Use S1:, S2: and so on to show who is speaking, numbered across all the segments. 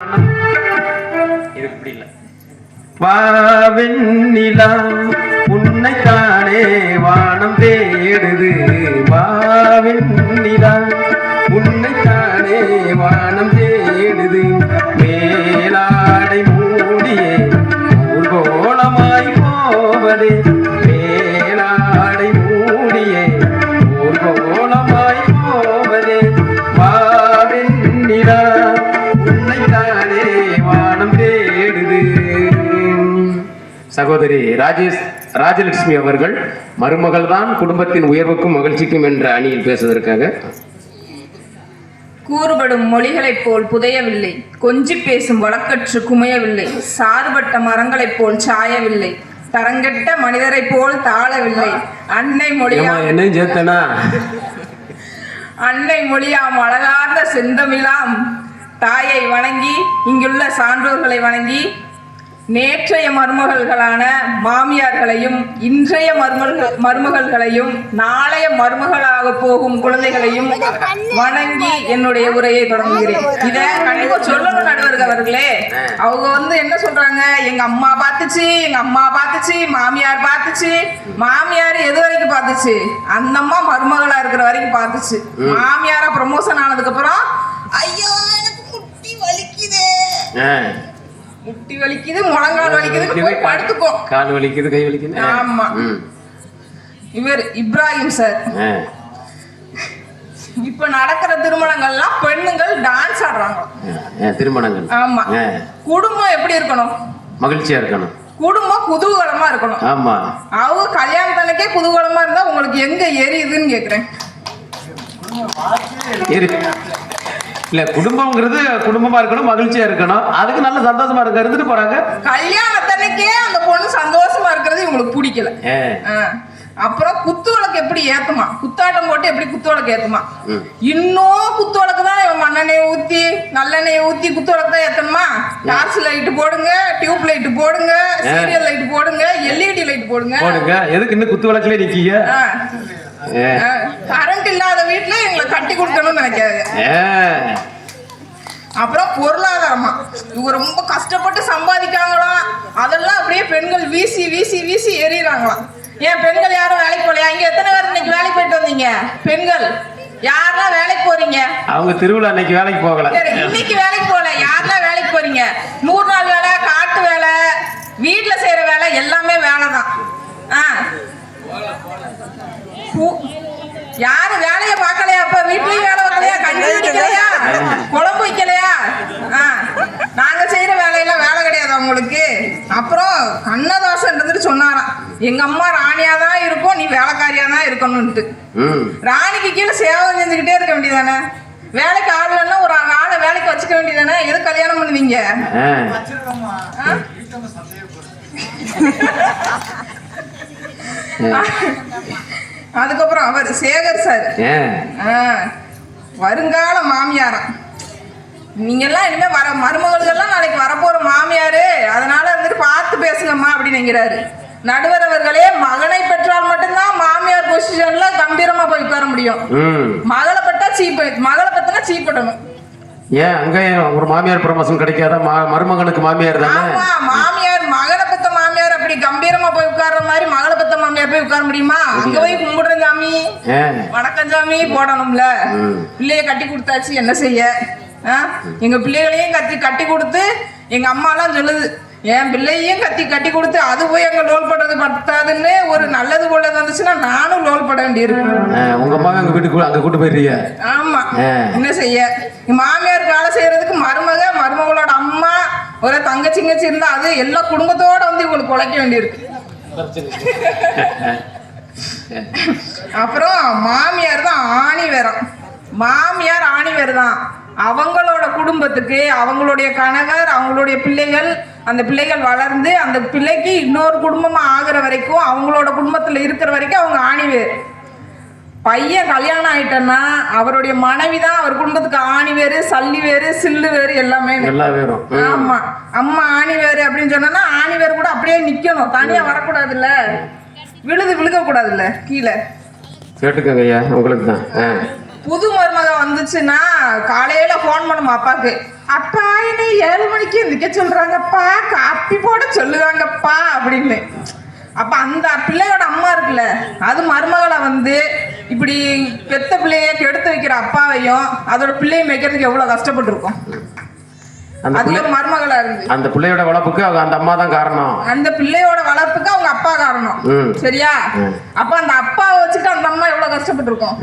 S1: இது இப்படி இல்லை
S2: வாவெண்ணிலா உன்னைத்தானே வானம் தேடுது. வாவெண்ணிலா உன்னைத்தானே வானம் தேடுது. மேலாடை மூடியே ஊர்கோளமாய் போவதே. சகோதரி ராஜேஷ் ராஜலட்சுமி அவர்கள் மருமகள் தான் குடும்பத்தின் உயர்வுக்கும் மகிழ்ச்சிக்கும் என்ற அணியில் பேசுவதற்காக.
S3: கூறுபடும் மொழிகளைப் போல் புதையவில்லை. கொஞ்சி பேசும் வழக்கற்று குமையவில்லை. சாறுபட்ட மரங்களைப் போல் சாயவில்லை. தரங்கெட்ட மனிதரைப் போல் தாழவில்லை அன்னை மொழியா
S2: என்னையும் சேர்த்தனா?
S3: அன்னை மொழியாம் அழகார்ந்த செந்தமிழாம். தாயை வணங்கி இங்குள்ள சான்றோர்களை வணங்கி நேற்றைய மருமகள்களான மாமியார்களையும் இன்றைய மருமகள் மருமகள்களையும் நாளைய மருமகளாக போகும் குழந்தைகளையும் வணங்கி என்னுடைய உரையை தொடங்குகிறேன். இத கண்டிப்பா சொல்லணும் நடுவர்கள் அவர்களே. அவங்க வந்து என்ன சொல்றாங்க? எங்க அம்மா பார்த்துச்சு எங்க அம்மா பார்த்துச்சு மாமியார் பார்த்துச்சு. மாமியார் எது வரைக்கும் பார்த்துச்சு? அந்த அம்மா மருமகளா இருக்கிற வரைக்கும் பார்த்துச்சு. மாமியாரா ப்ரமோஷன் ஆனதுக்கு அப்புறம் ஐயோ எனக்கு முட்டி வலிக்குதே. முட்டி வலிக்குது முழங்கால் வலிக்குதுன்னு போய் படுத்துக்கோ.
S2: கால் வலிக்குது கை வலிக்குது.
S3: ஆமா. இவர் இப்ராஹிம் சார். இப்ப நடக்கிற திருமணங்கள்லாம் பெண்ணுங்கள் டான்ஸ் ஆடுறாங்க.
S2: திருமணங்கள்.
S3: ஆமா. குடும்பம் எப்படி இருக்கணும்?
S2: மகிழ்ச்சியா இருக்கணும்.
S3: குடும்பம் குதூகலமா இருக்கணும்.
S2: ஆமா.
S3: அவங்க கல்யாணத்தனக்கே குதூகலமா இருந்தா உங்களுக்கு எங்க எரியுதுன்னு கேக்குறேன்.
S2: இல்ல குடும்பம்ங்கிறது குடும்பமா இருக்கணும் மகிழ்ச்சியா இருக்கணும். அதுக்கு நல்ல சந்தோஷமா இருக்க இருந்துட்டு போறாங்க.
S3: கல்யாணத்தனக்கே அந்த பொண்ணு சந்தோஷமா இருக்கிறது இவங்களுக்கு பிடிக்கல. அப்புறம் குத்து விளக்கு எப்படி ஏத்துமா? குத்தாட்டம் போட்டு எப்படி குத்து விளக்கு ஏத்துமா. இன்னும் குத்து விளக்கு தான் இவன் மண்ணெண்ணெய் ஊத்தி நல்லெண்ணெய் ஊத்தி குத்து விளக்கு தான் ஏத்தணுமா? டார்ச் லைட் போடுங்க டியூப் லைட் போடுங்க சீரியல் லைட் போடுங்க எல்இடி லைட் போடுங்க.
S2: எதுக்கு இன்னும் குத்து விளக்குல நிக்கீங்க.
S3: கரண்ட் இல்லாத வீட்டுல எங்களை கட்டி கொடுக்கணும்னு நினைக்காது. அப்புறம் பொருளாதாரமா. இவங்க ரொம்ப கஷ்டப்பட்டு சம்பாதிக்காங்களாம் அதெல்லாம் அப்படியே பெண்கள் வீசி வீசி வீசி எறிகிறாங்களாம் ஏன் பெண்கள் யாரும் வேலைக்கு போகலையா? இங்க எத்தனை பேர் இன்னைக்கு வேலைக்கு போயிட்டு வந்தீங்க? பெண்கள். யாரெல்லாம் வேலைக்கு போறீங்க?
S2: அவங்க திருவிழா அன்னைக்கு வேலைக்கு போகல.
S3: இன்னைக்கு வேலைக்கு போகல. யாரெல்லாம் வேலைக்கு போறீங்க? நூறு நாள் வேலை காட்டு வேலை வீட்டுல செய்யற வேலை எல்லாமே வேலை தான் ஆ. கு- யாரு வேலைய பார்க்கலையா அப்ப? வீட்லயும் வேலை வைக்கலையா கஞ்சி குடிக்கலையா? குழம்பு வைக்கலையா? ஆ, நாங்க செய்யற வேலையெல்லாம் வேலை கிடையாது அவங்களுக்கு. அப்புறம் கண்ணதாசன் இருந்துட்டு சொன்னாராம். எங்க அம்மா ராணியா தான் இருக்கும் நீ வேலைக்காரியா தான் இருக்கணும்ட்டு
S2: ம்.
S3: ராணிக்கு கீழே சேவை செஞ்சுக்கிட்டே இருக்க வேண்டியதானே? வேலைக்கு ஆள் இல்லைன்னா ஒரு ஆளை வேலைக்கு வச்சுக்க வேண்டியதானே? எது கல்யாணம் பண்ணுவீங்க? அதுக்கப்புறம் அவர் சேகர் சார். வருங்கால மாமியாராம் நீங்கெல்லாம் இனிமே வர மருமகள்கள்லாம் நாளைக்கு வரப்போற மாமியாரு. அதனால வந்துட்டு பார்த்து பேசுங்கம்மா அப்படின்னுங்கிறாரு நடுவர் அவர்களே மகனை பெற்றால் மட்டும்தான் மாமியார் பொசிஷன்ல கம்பீரமா போய் உட்கார முடியும். மகளை பட்டா சீப் மகளை பத்தினா சீப்படணும்
S2: ஏன் அங்கேயும் ஒரு மாமியார் ப்ரமோஷன் கிடைக்காத? மருமகனுக்கு மாமியார் தானே
S3: ஆமா மாமியார் மகனை பத்த மாமியார் கம்பீரமா போய் உட்கார்ற மாதிரி மகளை பத்த மாமியார் போய் உட்கார முடியுமா? அங்க போய் கும்பிடுறேன் சாமி. வணக்கம் சாமி போடணும்ல. பிள்ளைய கட்டி கொடுத்தாச்சு என்ன செய்ய? எங்க பிள்ளைகளையும் கட்டி கட்டி கொடுத்து எங்க அம்மாலாம் சொல்லுது என் பிள்ளையும் கத்தி கட்டி கொடுத்து அது போய் அங்க லோல் படுறது பத்தாதுன்னு ஒரு நல்லது உள்ளது வந்துச்சுன்னா நானும் லோல் பட வேண்டியிருக்கு
S2: ஆ, உங்க அம்மாவை அங்க வீட்டுக்கு அங்க கூட்டு போயிடுறீங்க.
S3: ஆமா. என்ன செய்ய? மாமியார் வேலை செய்யறதுக்கு மருமக மருமகளோட அம்மா ஒரு தங்கச்சிங்கச்சி இருந்தா அது எல்லா குடும்பத்தோட வந்து இவங்களுக்கு உழைக்க வேண்டியிருக்கு. அப்புறம் மாமியார் தான் ஆணி வேறம் மாமியார் ஆணி வேறு தான் அவங்களோட குடும்பத்துக்கு அவங்களுடைய கணவர் அவங்களுடைய பிள்ளைகள் அந்த பிள்ளைகள் வளர்ந்து அந்த பிள்ளைக்கு இன்னொரு குடும்பமா ஆகிற வரைக்கும் அவங்களோட குடும்பத்துல இருக்கிற வரைக்கும் அவங்க ஆணிவேர் பையன் கல்யாணம் ஆயிட்டன்னா அவருடைய மனைவி தான் அவர் குடும்பத்துக்கு ஆணி வேறு சல்லி வேறு சில்லு வேறு எல்லாமே
S2: எல்லா பேரும் ம்.
S3: ஆமா. அம்மா ஆணி வேறு அப்படின்னு சொன்னா ஆணி வேறு கூட அப்படியே நிக்கணும். தனியா வரக்கூடாதுல்ல. விழுது விழுக கூடாதுல்ல கீழே.
S2: கேட்டுக்கோங்க ஐயா உங்களுக்கு தான்.
S3: புது மருமக வந்துச்சுன்னா காலையில ஃபோன் பண்ணுமா அப்பாக்கு. அப்பா என்ன ஏழு மணிக்கு எந்திரிக்க சொல்றாங்கப்பா. காப்பி போட சொல்லுவாங்கப்பா. அப்படின்னு. அப்ப அந்த பிள்ளையோட அம்மா இருக்குல்ல அது மருமகளை வந்து இப்படி பெத்த பிள்ளைய கெடுத்து வைக்கிற அப்பாவையும் அதோட பிள்ளையை மேய்க்கிறதுக்கு எவ்வளவு கஷ்டப்பட்டிருக்கும்.
S2: அந்த பிள்ளை
S3: மருமகளா இருந்து
S2: அந்த பிள்ளையோட வளர்ப்புக்கு அவங்க அந்த அம்மா தான் காரணம்.
S3: அந்த பிள்ளையோட வளர்ப்புக்கு அவங்க அப்பா காரணம். சரியா. அப்ப அந்த அப்பாவை வச்சுட்டு அந்த அம்மா எவ்வளவு கஷ்டப்பட்டிருக்கும்.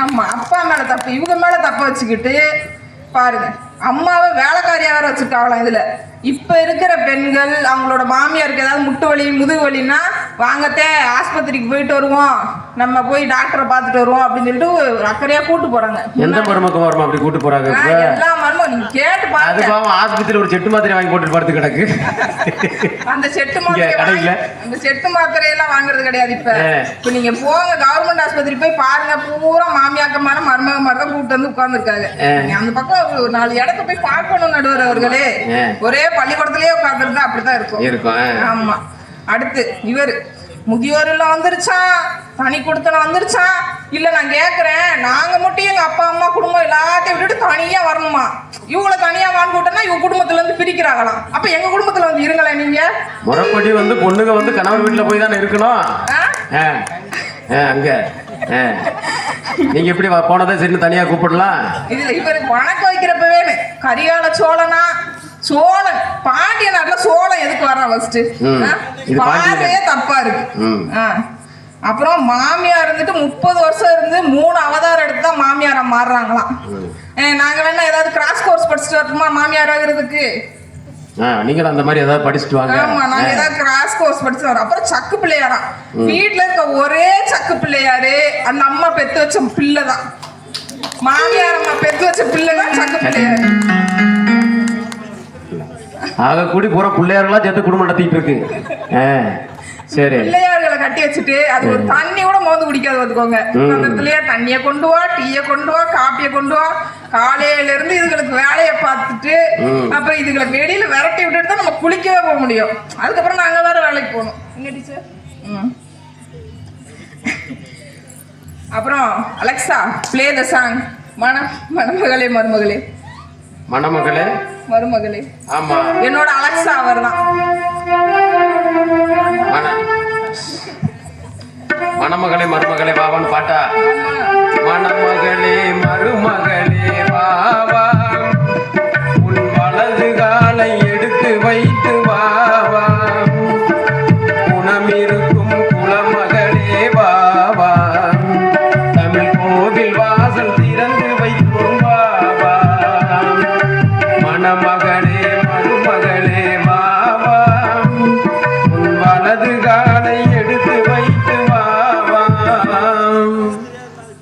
S3: ஆமா அப்பா மேல தப்பு இவங்க மேல தப்பு வச்சுக்கிட்டு பாருங்க. அம்மாவை வேலைக்காரியா வேற வச்சிருக்காங்களாம் இதுல. இப்ப இருக்கிற பெண்கள் அவங்களோட மாமியாருக்கு ஏதாவது முட்டு வலி முதுகு வலின்னா வாங்கத்தே ஆஸ்பத்திரிக்கு போயிட்டு வருவோம். நம்ம போய் டாக்டரை பார்த்துட்டு வருவோம் அப்படின்னு சொல்லிட்டு ஒரு அக்கறையா கூட்டு போறாங்க.
S2: எந்த மருமக்கம் வருமா அப்படி கூட்டு இப்ப?
S3: எல்லா நீங்க கேட்டு
S2: அது
S3: பாருங்க
S2: பாவம் ஆஸ்பத்திரியில ஒரு செட்டு மாத்திரை வாங்கி போட்டு படுத்து கிடக்கு
S3: அந்த செட்டு மாத்திரை
S2: கடையில?
S3: அந்த செட்டு மாத்திரை எல்லாம் வாங்குறது கிடையாது இப்ப. இப்ப நீங்க போங்க கவர்மெண்ட் ஆஸ்பத்திரி போய் பாருங்க பூரா மாமியாக்கமான மருமக மாதிரி தான் கூப்பிட்டு வந்து உட்கார்ந்துருக்காங்க. அந்த பக்கம் ஒரு நாலு இடத்த போய் பார்க்கணும் நடுவர் அவர்களே. ஒரே பள்ளிக்கூடத்திலேயே உட்கார்ந்துருந்தா அப்படிதான் இருக்கும்
S2: இருக்கும்.
S3: ஆமா அடுத்து இவர் முதியோர் இல்லம் வந்துருச்சான் தனி கொடுத்தனம் வந்துருச்சான் இல்ல நான் கேக்குறேன். நாங்க மட்டும் எங்க அப்பா அம்மா குடும்பம் எல்லாத்தையும் விட்டுட்டு தனியா வரணுமா? இவங்கள தனியா வாங்க விட்டோம்னா இவங்க குடும்பத்துல இருந்து பிரிக்கிறாங்களாம். அப்ப எங்க குடும்பத்துல வந்து இருங்களேன் நீங்க?
S2: முறைப்படி வந்து பொண்ணுங்க வந்து கணவர் வீட்டுல போய் தானே இருக்கணும்? அங்க. நீங்க எப்படி போனதை சரி தனியா கூப்பிடலாம்?
S3: இதுல இவருக்கு வணக்கம் வைக்கிறப்பவே கரிகால சோழனா. சோழன். பாண்டிய நாட்டுல சோழன் எதுக்கு வர்றான் ஃபர்ஸ்ட் பார்வையே தப்பா இருக்கு. அப்புறம் மாமியார் இருந்துட்டு முப்பது வருஷம் இருந்து மூணு அவதாரம் எடுத்து தான் மாமியாரா மாறுறாங்களாம். நாங்க வேணா ஏதாவது கிராஸ் கோர்ஸ் படிச்சுட்டு வரட்டுமா மாமியார் ஆகுறதுக்கு?
S2: நீங்களும் அந்த மாதிரி ஏதாவது படிச்சுட்டு வாங்க.
S3: ஆமா நாங்க. ஏதாவது கிராஸ் கோர்ஸ் படிச்சு வரோம். அப்புறம் சக்கு பிள்ளையாராம். வீட்ல இருக்க ஒரே சக்கு பிள்ளையாரு அந்த அம்மா பெத்து வச்ச பிள்ளை தான் மாமியார் அம்மா பெத்து வச்ச பிள்ளை தான் சக்கு பிள்ளையாரு.
S2: ஆக கூடி பூரா பிள்ளையார்களா சேர்த்து குடும்பம் நடத்திட்டு இருக்கு. சரி.
S3: பிள்ளையார்களை கட்டி வச்சுட்டு அது ஒரு தண்ணி கூட மோந்து குடிக்காது. அந்த இடத்துலயே தண்ணியை கொண்டு வா டீயை கொண்டு வா காப்பியை கொண்டு வா. காலையில இருந்து இதுகளுக்கு வேலையை பார்த்துட்டு. அப்புறம் இதுகளை வெளியில விரட்டி விட்டுட்டு தான் நம்ம குளிக்கவே போக முடியும். அதுக்கப்புறம் நாங்க வேற வேலைக்கு போகணும். என்ன டீச்சர்? அப்புறம் அலெக்சா ப்ளே த சாங் மன மணமகளே மருமகளே.
S2: மணமகளே?
S3: மருமகளே.
S2: ஆமா.
S3: என்னோட அலெக்சா அவர் தான்
S2: மண. மணமகளே மருமகளே வாவான்னு பாட்டா. மணமகளே மருமகளே.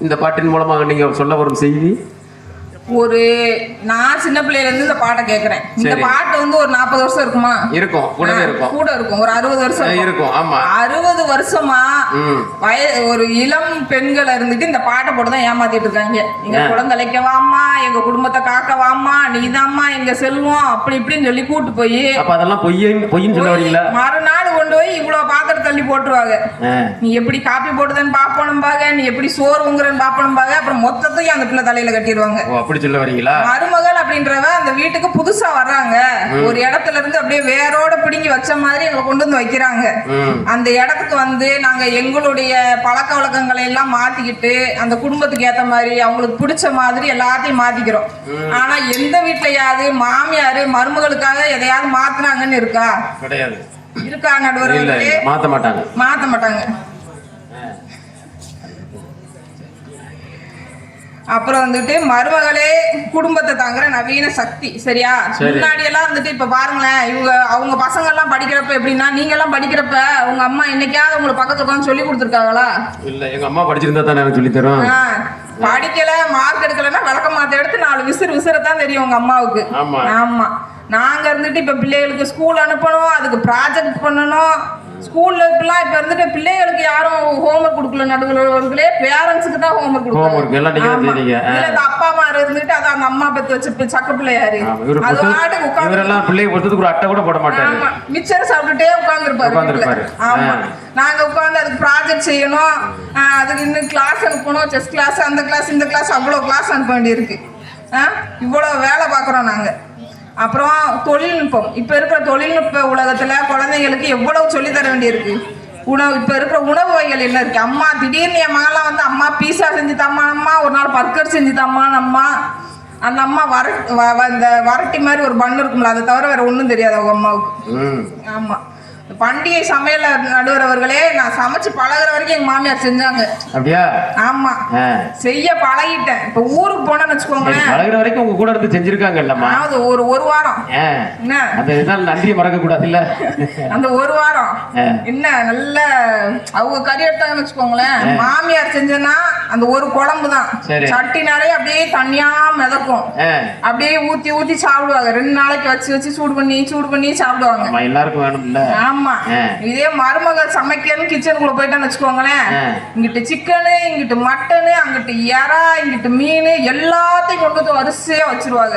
S2: இந்த பாட்டின் மூலமாக நீங்க சொல்ல வரும் செய்தி?
S3: ஒரு நான் சின்ன பிள்ளையில இருந்து இந்த பாட்டை கேக்குறேன். இந்த. பாட்டு வந்து ஒரு நாற்பது வருஷம் இருக்குமா?
S2: இருக்கும். கூடவே இருக்கும்.
S3: கூட இருக்கும். ஒரு அறுபது வருஷம் இருக்கும்.
S2: ஆமா.
S3: அறுபது வருஷமா வய ஒரு இளம் பெண்கள் இருந்துட்டு இந்த பாட்டை போட்டு தான் ஏமாத்திட்டு இருக்காங்க. எங்க
S2: ஏன்?
S3: குழந்தைக்க வாம்மா எங்க குடும்பத்தை காக்க வாம்மா நீதாம்மா எங்க செல்வம் அப்படி இப்படின்னு சொல்லி கூட்டு போய்
S2: அப்ப அதெல்லாம் பொய்யின் பொய்ன்னு சொல்ல
S3: மறுநாள் கொண்டு போய் இவ்வளவு தள்ளி போட்டுருவாங்க. நீ எப்படி காப்பி போடுதுன்னு பாப்பணும்பாங்க நீ எப்படி சோறு உங்குறன்னு பாப்பணும்பாங்க அப்புறம் மொத்தத்தையும் அந்த பிள்ளை தலையில கட்டிடுவாங்க.
S2: அப்படி சொல்ல வரீங்களா?
S3: மருமகள் அப்படின்றவ அந்த வீட்டுக்கு புதுசா வர்றாங்க. ஒரு இடத்துல இருந்து அப்படியே வேரோட பிடுங்கி வச்ச மாதிரி எங்களை கொண்டு வந்து வைக்கிறாங்க. அந்த இடத்துக்கு வந்து நாங்க எங்களுடைய பழக்க வழக்கங்களை எல்லாம் மாத்திக்கிட்டு அந்த குடும்பத்துக்கு ஏத்த மாதிரி அவங்களுக்கு பிடிச்ச மாதிரி எல்லாத்தையும் மாத்திக்கிறோம். ஆனா எந்த வீட்லயாவது மாமியாரு மருமகளுக்காக எதையாவது மாத்துனாங்கன்னு இருக்கா?
S2: கிடையாது.
S3: இருக்கா
S2: இல்ல
S3: நடுவர்களே.
S2: இல்ல மாத்த மாட்டாங்க.
S3: மாத்த மாட்டாங்க. அப்புறம் வந்துட்டு மருமகளே குடும்பத்தை தாங்குற நவீன சக்தி சரியா?
S2: சரி.
S3: முன்னாடி எல்லாம் வந்துட்டு இப்ப பாருங்களேன் இவங்க அவங்க பசங்க எல்லாம் படிக்கிறப்ப எப்படின்னா நீங்க எல்லாம் படிக்கிறப்ப உங்க அம்மா என்னைக்காவது உங்களுக்கு பக்கத்துல உட்காந்து சொல்லி கொடுத்துருக்காங்களா?
S2: இல்ல எங்க அம்மா படிச்சிருந்தா தானே சொல்லி தரும்
S3: படிக்கல மார்க் எடுக்கலன்னா விளக்க மாத்த எடுத்து நாலு விசிறு விசிறத்தான் தெரியும் உங்க அம்மாவுக்கு.
S2: ஆமா.
S3: நாங்க இருந்துட்டு இப்ப பிள்ளைகளுக்கு ஸ்கூல் அனுப்பணும் அதுக்கு ப்ராஜெக்ட் பண்ணணும். ஸ்கூல்ல இப்பெல்லாம் இப்ப இருந்துட்டு பிள்ளைகளுக்கு யாரும் ஹோம்ஒர்க் கொடுக்கல நடுவுகளே பேரண்ட்ஸுக்கு தான் ஹோம்ஒர்க் இந்த அப்பா அம்மா இருந்துட்டு அதான் அந்த அம்மா பெத்து வச்சு சக்க பிள்ளையாரு அது பாட்டுக்கு
S2: இவரெல்லாம் பிள்ளைய பொறுத்ததுக்கு ஒரு அட்டை கூட போட மாட்டாரு.
S3: ஆமா. மிச்சர் சாப்பிட்டுட்டே உட்கார்ந்திருப்பாரு. ஆமா.
S2: ஆ.
S3: நாங்க உட்காந்து அதுக்கு ப்ராஜெக்ட் செய்யணும். அதுக்கு இன்னும் கிளாஸ் அனுப்பணும் செஸ் கிளாஸ் அந்த கிளாஸ் இந்த கிளாஸ் அவ்வளோ கிளாஸ் அனுப்ப வேண்டியிருக்கு. இவ்வளோ வேலை பார்க்குறோம் நாங்கள் அப்புறம் தொழில்நுட்பம். இப்போ இருக்கிற தொழில்நுட்ப உலகத்தில் குழந்தைங்களுக்கு எவ்வளவு சொல்லித் தர வேண்டியிருக்கு? உணவு இப்போ இருக்கிற உணவு வகைகள் என்ன இருக்கு? அம்மா திடீர்னு என் மகளாம் வந்து அம்மா பீஸா செஞ்சு தம்மா அம்மா ஒரு நாள் பர்கர் செஞ்சு தம்மான்னு அம்மா. அந்த அம்மா வர இந்த வரட்டி மாதிரி ஒரு பண்ணு இருக்கும்ல அதை தவிர வேற ஒன்றும் தெரியாது அவங்க அம்மாவுக்கு.
S2: ம்.
S3: ஆமா. பண்டிகை சமையல் நடுவர் அவர்களே நான் சமைச்சு பழகுற வரைக்கும் எங்க மாமியார் செஞ்சாங்க.
S2: அப்படியா?
S3: ஆமா. செய்ய பழகிட்டேன். இப்ப ஊருக்கு போனேன்னு வச்சுக்கோங்களேன்.
S2: பழகுற வரைக்கும் உங்க கூட இருந்து செஞ்சிருக்காங்கல்லம்மா.
S3: அதாவது ஒரு ஒரு வாரம். என்ன?
S2: அந்த இதெல்லாம் நன்றியை மறக்க கூடாதுல்ல
S3: அந்த ஒரு வாரம். என்ன நல்ல அவங்க கறி எடுத்தாங்கன்னு வச்சுக்கோங்களேன். மாமியார் செஞ்சேன்னா அந்த ஒரு குழம்பு தான். சட்டி நிறைய அப்படியே தனியா மிதக்கும். அப்படியே ஊத்தி ஊத்தி சாப்பிடுவாங்க. ரெண்டு நாளைக்கு வச்சு வச்சு சூடு பண்ணி சூடு பண்ணி சாப்பிடுவாங்க.
S2: எல்லாருக்கும் வேணும்ல.
S3: ஆமா. இதே மருமகள் சமைக்கன்னு கிச்சனுக்குள்ள போயிட்டான்னு வச்சுக்கோங்களேன். இங்கிட்டு சிக்கனு இங்கிட்டு மட்டனு அங்கிட்டு இறா இங்கிட்டு மீன் எல்லாத்தையும் கொண்டு வந்து வரிசையா வச்சிருவாங்க.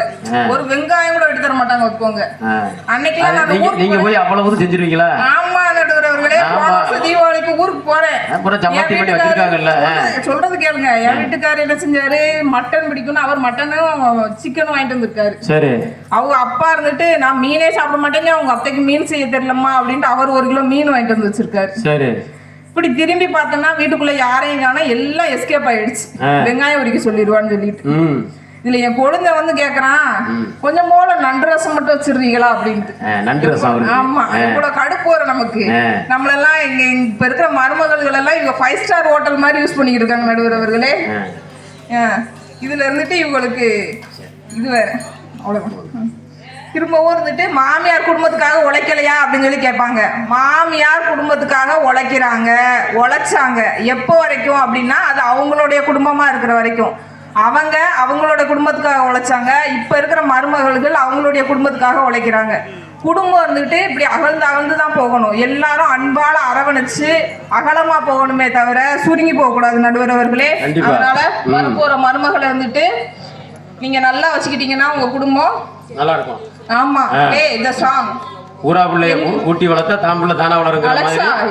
S3: ஒரு வெங்காயம் கூட எடுத்து தர மாட்டாங்க
S2: நீங்க
S3: ஊருக்கு
S2: நீங்க போய் அவ்வளவு செஞ்சிருவீங்களா?
S3: ஆமா போன வருஷம் தீபாவளிக்கு ஊருக்கு போறேன். சொல்றது- கேளுங்க. என் வீட்டுக்காரர் என்ன செஞ்சாரு? மட்டன் பிடிக்கும்னு அவர் மட்டனும் சிக்கனும் வாங்கிட்டு வந்திருக்காரு.
S2: சரி.
S3: அவங்க அப்பா இருந்துட்டு நான் மீனே சாப்பிட மாட்டேங்க அவங்க அத்தைக்கு மீன் செய்ய தெரியலம்மா அப்படின்ட்டு அவர் ஒரு கிலோ மீன் வாங்கிட்டு வந்து வச்சிருக்காரு.
S2: சரி.
S3: இப்படி திரும்பி பார்த்தோம்னா வீட்டுக்குள்ள யாரையும் காணோம் எல்லாம் எஸ்கேப் ஆயிடுச்சு. வெங்காயம் உரிக்க சொல்லிடுவான்னு சொல்லிட்டு. இதுல என் கொழுந்த வந்து கேக்குறான் கொஞ்சம் போல நண்டு ரசம் மட்டும் வச்சிடுறீங்களா அப்படின்ட்டு.
S2: ஆ, நன்றி ரசம் அவருக்கு.
S3: ஆமா. இவ்வளவு கடுப்பு வரும் நமக்கு. நம்மளெல்லாம் இங்க இப்ப இருக்கிற மருமகள்கள் எல்லாம் இவங்க ஃபைவ் ஸ்டார் ஹோட்டல் மாதிரி யூஸ் பண்ணிக்கிட்டு இருக்காங்க நடுவர் அவர்களே. இதுல இருந்துட்டு இவங்களுக்கு இது வேற. அவ்வளவுதான். ம். திரும்பவும் இருந்துட்டு மாமியார் குடும்பத்துக்காக உழைக்கலையா அப்படின்னு சொல்லி கேட்பாங்க. மாமியார் குடும்பத்துக்காக உழைக்கிறாங்க உழைச்சாங்க. எப்போ வரைக்கும் அப்படின்னா அது அவங்களுடைய குடும்பமா இருக்கிற வரைக்கும். அவங்க அவங்களோட குடும்பத்துக்காக உழைச்சாங்க. இப்போ இருக்கிற மருமகள்கள் அவங்களுடைய குடும்பத்துக்காக உழைக்கிறாங்க. குடும்பம் இருந்துட்டு இப்படி அகழ்ந்து அகழ்ந்து தான் போகணும். எல்லாரும் அன்பால அரவணைச்சு அகலமா போகணுமே தவிர சுருங்கி போகக்கூடாது நடுவர் அவர்களே. அதனால. வரப்போற மருமகளை வந்துட்டு நீங்க நல்லா வச்சுக்கிட்டீங்கன்னா உங்க குடும்பம்
S2: நல்லா இருக்கும்
S3: ஆமா. ஏய் இந்த சாங்
S2: ஊரா பிள்ளைய ஊட்டி வளர்த்தா தாம்புள்ள தானா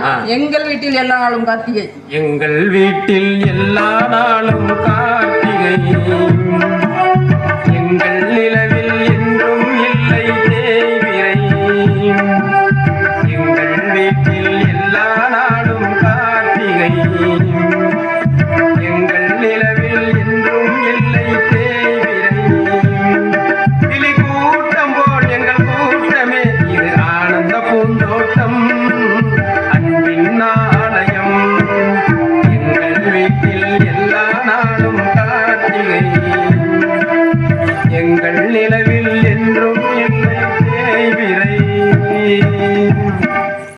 S2: ஆ.
S3: எங்கள் வீட்டில் எல்லா நாளும் கார்த்திகை.
S2: எங்கள் வீட்டில் எல்லா நாளும் கார்த்திகை எங்கள் நிலவில்